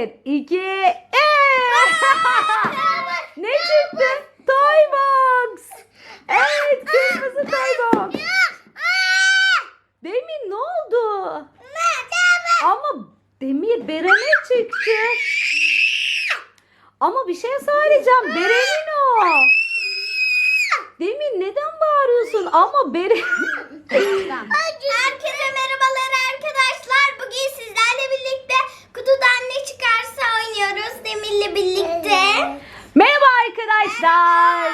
Bir, iki, üç. ne çıktı? Toy box. Evet kırmızı toy box. Demir ne oldu? Ama Demir Beren'e çıktı. Ama bir şey söyleyeceğim. Beren'in o. Demir neden bağırıyorsun? Ama Beren... Herkese merhabalar arkadaşlar. Bugün sizlerle birlikte kutudan ne çıkarsa oynuyoruz Demir'le birlikte. Merhaba arkadaşlar.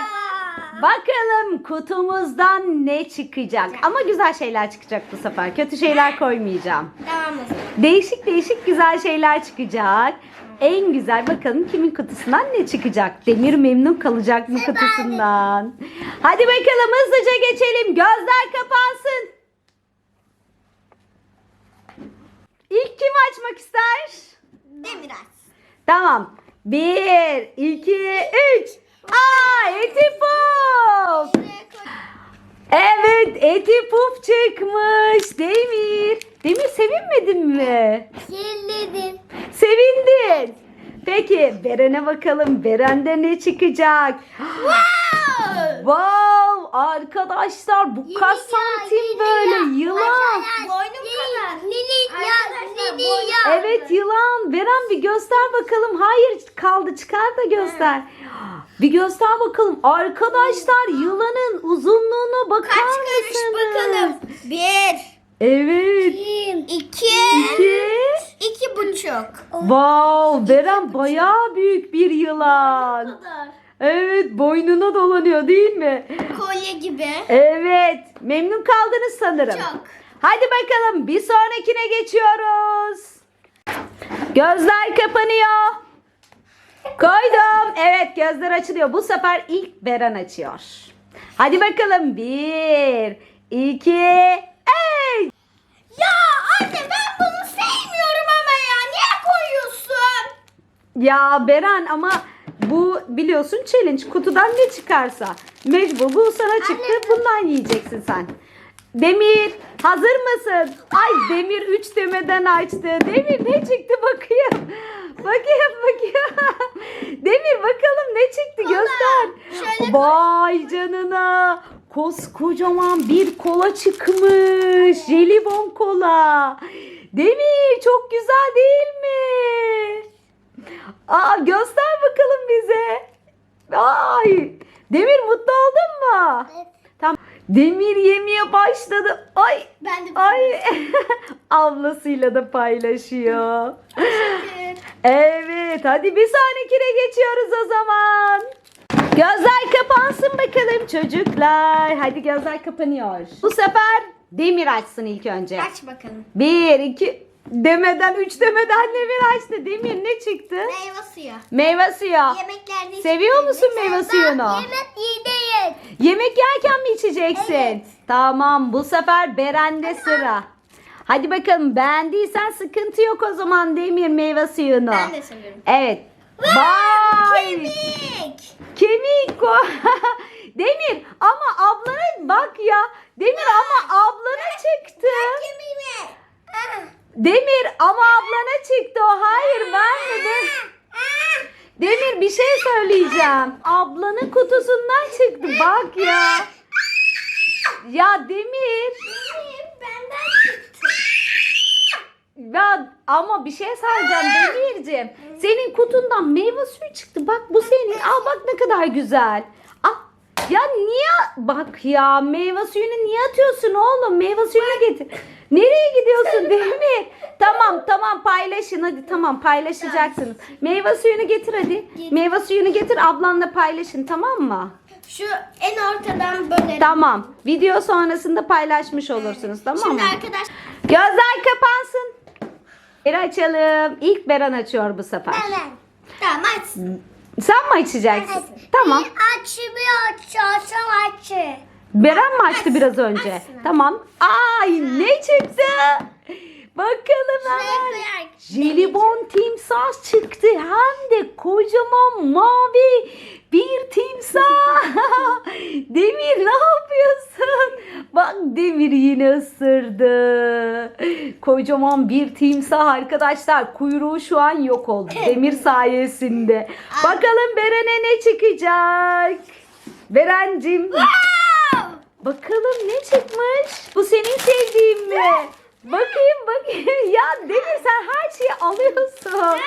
Bakalım kutumuzdan ne çıkacak? Ama güzel şeyler çıkacak bu sefer. Kötü şeyler koymayacağım. Tamam. Değişik değişik güzel şeyler çıkacak. En güzel bakalım kimin kutusundan ne çıkacak? Demir memnun kalacak mı kutusundan? Hadi bakalım hızlıca geçelim. Gözler kapansın. İlk kim açmak ister? Demir aç. Tamam. Bir, iki, üç. Aa, eti puf. Evet, eti puf çıkmış. Demir. Demir sevinmedin mi? Kirledim. Sevindin. Peki Beren'e bakalım. Beren'de ne çıkacak? Wow! Wow arkadaşlar bu kaç santim böyle yılan. Kadar. Evet yılan. Beren bir göster bakalım. Hayır kaldı çıkar da göster. Bir göster bakalım. Arkadaşlar yılanın uzunluğuna bakar Kaç karış mısınız? bakalım. Bir. Evet. İki. İki. İki buçuk. Wow, Beren bayağı büyük bir yılan. Evet, boynuna dolanıyor değil mi? Kolye gibi. Evet, memnun kaldınız sanırım. Çok. Hadi bakalım bir sonrakine geçiyoruz. Gözler kapanıyor. Koydum. Evet gözler açılıyor. Bu sefer ilk Beren açıyor. Hadi bakalım. Bir, iki, üç. Ya anne ben bunu sevmiyorum ama ya. Niye koyuyorsun? Ya Beren ama bu biliyorsun challenge. Kutudan ne çıkarsa. Mecbur bu sana çıktı. Bundan yiyeceksin sen. Demir hazır mısın? Ay Demir 3 demeden açtı. Demir ne çıktı bakayım. Bakayım bakayım. Demir bakalım ne çıktı göster. Vay canına. Koskocaman bir kola çıkmış. Jelibon kola. Demir çok güzel değil mi? Aa göster bize. Ay Demir mutlu oldun mu? Evet. Tamam. Demir yemeye başladı. Ay Ben de ay ablasıyla da paylaşıyor. Evet hadi bir sonrakine geçiyoruz o zaman. Gözler kapansın bakalım çocuklar. Hadi gözler kapanıyor. Bu sefer Demir açsın ilk önce. Aç bakalım. Bir, iki demeden, üç demeden Demir açtı. Demir ne çıktı? Meyve suyu. Meyve suyu. Yemeklerde Seviyor musun meyve suyunu? Yemek yedeyin. Yemek yerken mi içeceksin? Evet. Tamam bu sefer Beren'de sıra. Hadi bakalım beğendiysen sıkıntı yok o zaman Demir meyve suyunu. Ben de seviyorum. Evet. Vay! Kemik. Kemik o. Demir ama ablana bak ya. Demir ama ablana çıktı. Kemiğimi. Demir ama ablana çıktı o. Hayır vermedi. Demir bir şey söyleyeceğim. Ablanın kutusundan çıktı bak ya. Ya Demir. Benden çıktı. Ya ama bir şey söyleyeceğim Demir'cim. Senin kutundan meyve suyu çıktı. Bak bu senin. Al bak ne kadar güzel. Ya niye bak ya meyve suyunu niye atıyorsun oğlum? Meyve suyunu getir. Nereye gidiyorsun Demir? Tamam tamam paylaşın hadi tamam paylaşacaksınız. Meyve suyunu getir hadi. Meyve suyunu getir ablanla paylaşın tamam mı? Şu en ortadan bölelim. Tamam. Video sonrasında paylaşmış olursunuz tamam mı? Şimdi arkadaş Gözler kapansın. Bir açalım. İlk Beren açıyor bu sefer. ben. Tamam aç. Sen mi açacaksın? Tamam. Açmıyor açsam açı. Beren mi açtı biraz önce? Açsın. Tamam. Ay ne çıktı? Bakalım hemen. Jelibon timsah çıktı. Hem de kocaman mavi Bir timsah. Demir ne yapıyorsun? Bak Demir yine ısırdı. Kocaman bir timsah arkadaşlar. Kuyruğu şu an yok oldu. Demir sayesinde. Bakalım Beren'e ne çıkacak? Berencim. Bakalım ne çıkmış? Bu senin sevdiğin mi? Bakayım bakayım. Ya Demir sen her şeyi alıyorsun.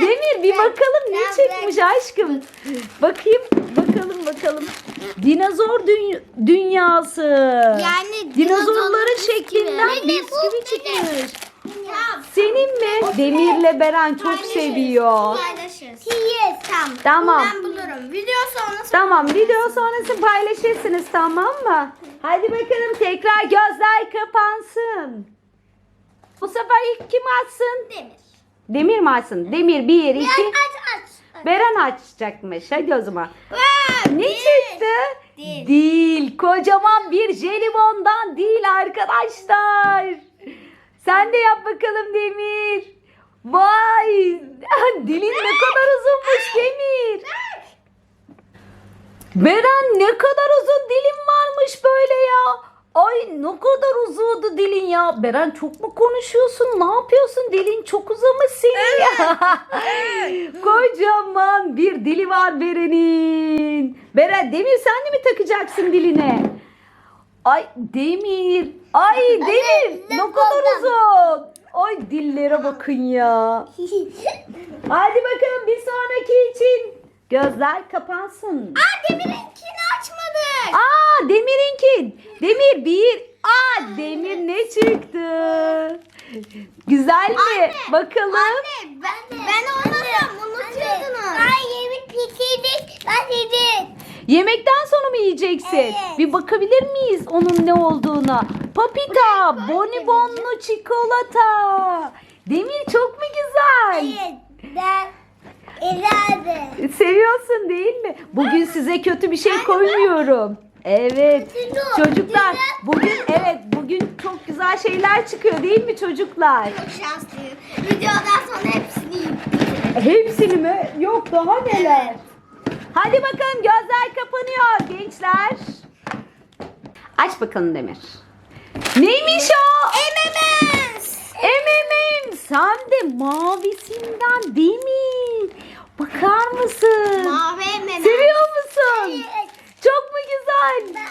Demir bir bakalım ne çıkmış aşkım. Bakayım bakalım bakalım. Dinozor dü- dünyası. Yani dinozorların şeklinden bisküvi. bu çıkmış. Senin mi? Demirle Beren çok seviyor. Paylaşırız. Yes. Tamam. Tamam. Ben bulurum. Video sonrası. Tamam video sonrası paylaşırsınız tamam mı? Hadi bakalım tekrar gözler kapansın. Bu sefer ilk kim açsın? Demir. Demir mi açsın? Demir bir, iki. Aç aç aç. Beren açacakmış. Hadi o zaman. Wow, Ne çıktı? Dil. Dil. Kocaman bir jelibondan değil arkadaşlar. Sen de yap bakalım Demir. Vay. Dilin ne kadar uzunmuş Demir. Beren ne kadar uzun dilin varmış böyle ya. Ay ne kadar uzadı dilin ya. Beren çok mu konuşuyorsun? Ne yapıyorsun? Dilin çok uzamış senin ya. Kocaman bir dili var Beren'in. Beren Demir sen de mi takacaksın diline? Ay Demir. Ay Demir. ne kadar uzun. Ay dillere bakın ya. Hadi bakalım bir sonraki için. Gözler kapansın. Aa Demir'inkini açmadık. Aa Demir'inki. Demir bir. Aa Demir ne çıktı? Güzel mi? Anne, Bakalım. Anne ben de. Ben olmasam unutuyordunuz. Ben yemek bitirdik. Ben yedim. Yemekten sonra mı yiyeceksin? Evet. Bir bakabilir miyiz onun ne olduğuna? Papita, bonibonlu çikolata. Demir çok mu güzel? Hayır. Ben ileride. Seviyorsun değil mi? Bugün size kötü bir şey koymuyorum. Evet. Çocuklar bugün evet bugün çok güzel şeyler çıkıyor değil mi çocuklar? Çok şanslıyım. Videodan sonra hepsini yiyeyim. Hepsini mi? Yok daha neler? Hadi bakalım gözler kapanıyor gençler. Aç bakalım Demir. Neymiş o? MMS. MMM. Sen de mavisinden değil mi? Bakar mısın? Mavi. Seviyor musun? Evet. Çok mu güzel?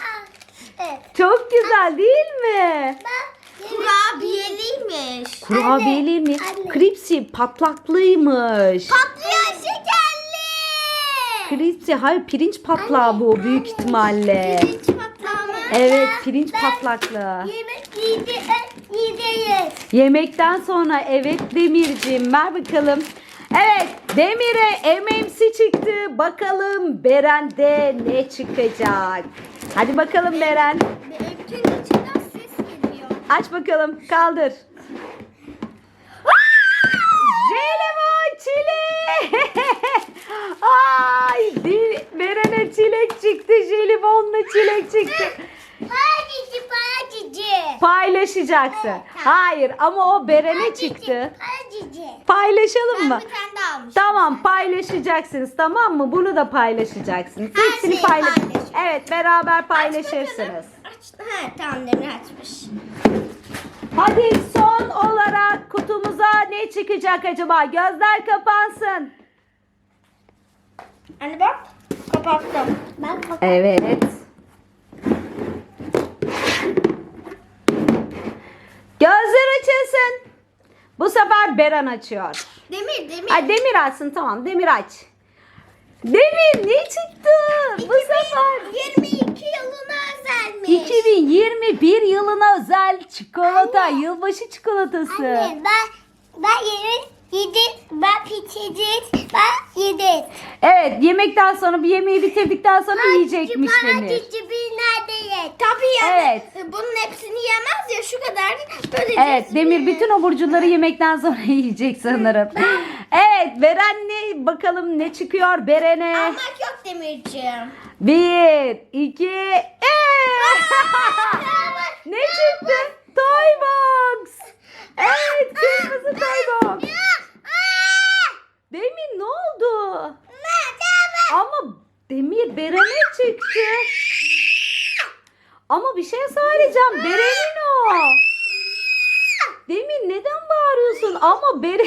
Evet. Çok güzel değil mi? Kurabiyeliymiş. Kurabiyeler mi? anne. Kripsi patlaklıymış. Patlayan şekerli. Kripsi hayır pirinç patlağı bu büyük ihtimalle. Pirinç patlama. Evet pirinç patlaklı. Yemek yedi, yiyeceğiz. Yemekten sonra evet Demircim ver bakalım. Evet Demir'e MMC çıktı. Bakalım Beren'de ne çıkacak? Hadi bakalım Beren. Benimkinin içinden ses geliyor. Aç bakalım kaldır. Jelibon çilek. Ay Beren'e çilek çıktı. Jelibonla çilek çıktı. Pacici, Paylaşacaksın. Hayır ama o Beren'e çıktı. Paylaşalım Ben mı? bir tane daha almışım. Tamam paylaşacaksınız tamam mı? Bunu da paylaşacaksınız. Her Hepsini şeyi paylaş. Evet beraber paylaşırsınız. Aç. Ha, tamam Demir açmış. Hadi son olarak kutumuza ne çıkacak acaba? Gözler kapansın. Anne bak. Kapattım. Ben kapattım. Evet. Açılsın. Bu sefer Beren açıyor. Demir, demir. Ay Demir açsın tamam Demir aç. Demir ne çıktı? Bu sefer 22 yılına özelmiş. 2021 yılına özel çikolata, yılbaşı çikolatası. Anne ben ben yedim, yedim, ben pişirdim, ben yedim. Evet, yemekten sonra bir yemeği bitirdikten sonra yiyecekmiş Demir. Pacici ye? Tabii yani. Evet. Bunun hepsini yemez ya şu kadar. Böyle Evet, Demir bütün o burcuları yemekten sonra yiyecek sanırım. Evet, Beren ne bakalım ne çıkıyor Beren'e? Almak yok Demirciğim. Bir, iki, üç. ne çıktı? Toy box. Evet, kırmızı toy box. Demir ne oldu? Ama Demir Beren'e çıktı. Ama bir şey söyleyeceğim. Beren'in o. Demir neden bağırıyorsun? Ama Beren...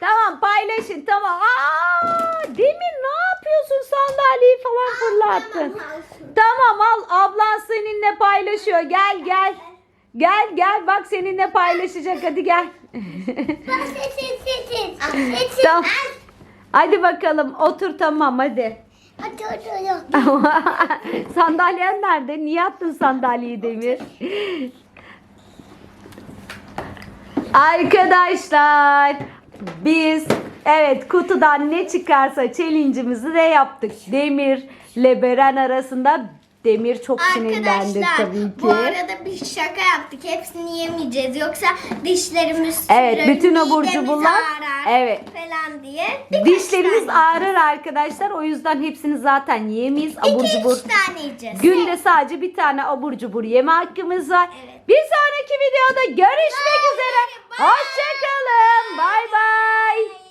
tamam paylaşın tamam. Aa, Demir ne yapıyorsun? Sandalyeyi falan fırlattın. Tamam al ablan seninle paylaşıyor. Gel gel. Gel gel bak seninle paylaşacak hadi gel. tamam. Hadi bakalım otur tamam hadi. Sandalyen nerede? Niye attın sandalyeyi Demir? Arkadaşlar biz evet kutudan ne çıkarsa challenge'ımızı da yaptık. Demir ile Beren arasında Demir çok sinirlendi Arkadaşlar tabii ki. bu arada bir şaka yaptık. Hepsini yemeyeceğiz. Yoksa dişlerimiz Evet, sürür, bütün abur midemiz cuburlar, ağrar evet. falan diye. Birkaç Dişlerimiz tane ağrır arkadaşlar. O yüzden hepsini zaten yiyemeyiz. Abur İki cubur. üç tane yiyeceğiz. Günde sadece bir tane abur cubur yeme hakkımız var. Evet. Bir sonraki videoda görüşmek üzere. Hoşçakalın. Bay bay.